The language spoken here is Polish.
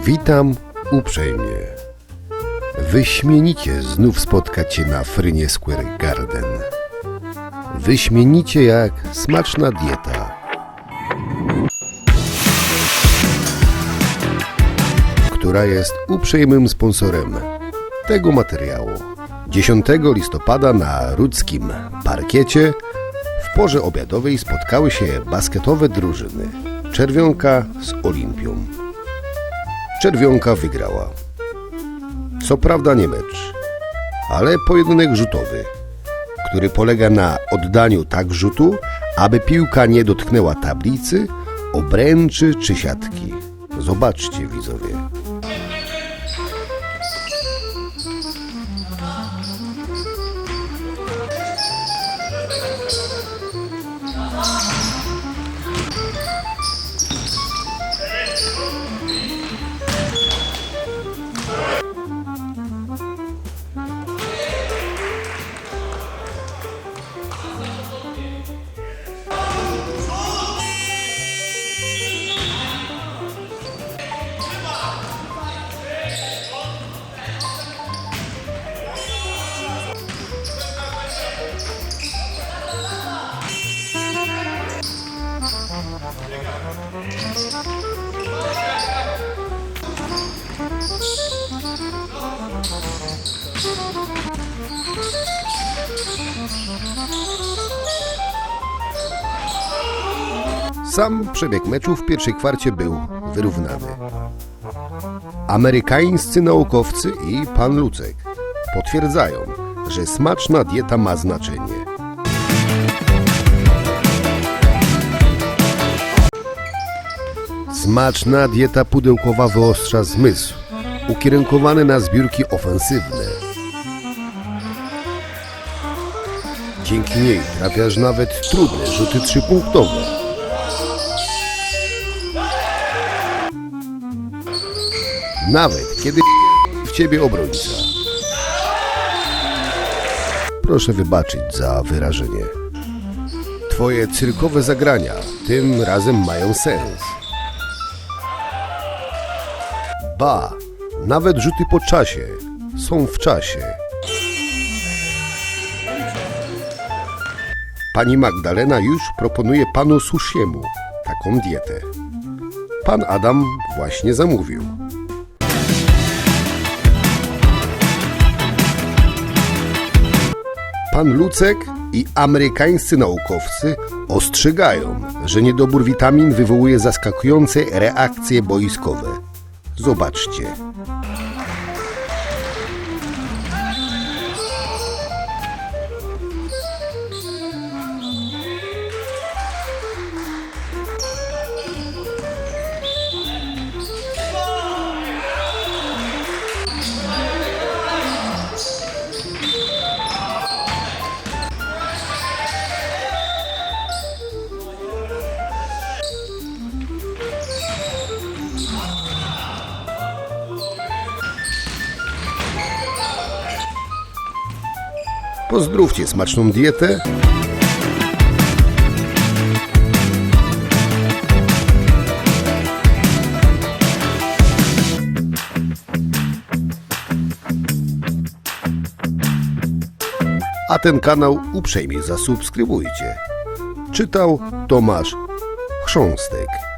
Witam uprzejmie. Wyśmienicie znów spotkacie na Frynie Square Garden. Wyśmienicie jak smaczna dieta. Która jest uprzejmym sponsorem tego materiału. 10 listopada na Rudzkim Parkiecie w porze obiadowej spotkały się basketowe drużyny Czerwionka z Olimpią. Czerwionka wygrała. Co prawda nie mecz, ale pojedynek rzutowy, który polega na oddaniu tak rzutu, aby piłka nie dotknęła tablicy, obręczy czy siatki. Zobaczcie widzowie. Sam przebieg meczu w pierwszej kwarcie był wyrównany. Amerykańscy naukowcy i pan Lucek potwierdzają, że smaczna dieta ma znaczenie. Smaczna dieta pudełkowa wyostrza zmysł, ukierunkowany na zbiórki ofensywne. Dzięki niej trafiasz nawet trudne rzuty trzypunktowe. Nawet kiedy w ciebie obrońca. Proszę wybaczyć za wyrażenie. Twoje cyrkowe zagrania tym razem mają sens. Ba, nawet rzuty po czasie są w czasie. Pani Magdalena już proponuje panu Sushiemu taką dietę. Pan Adam właśnie zamówił. Pan Lucek i amerykańscy naukowcy ostrzegają, że niedobór witamin wywołuje zaskakujące reakcje boiskowe. Zobaczcie. Pozdrówcie smaczną dietę. A ten kanał uprzejmie zasubskrybujcie. Czytał Tomasz Chrząstek.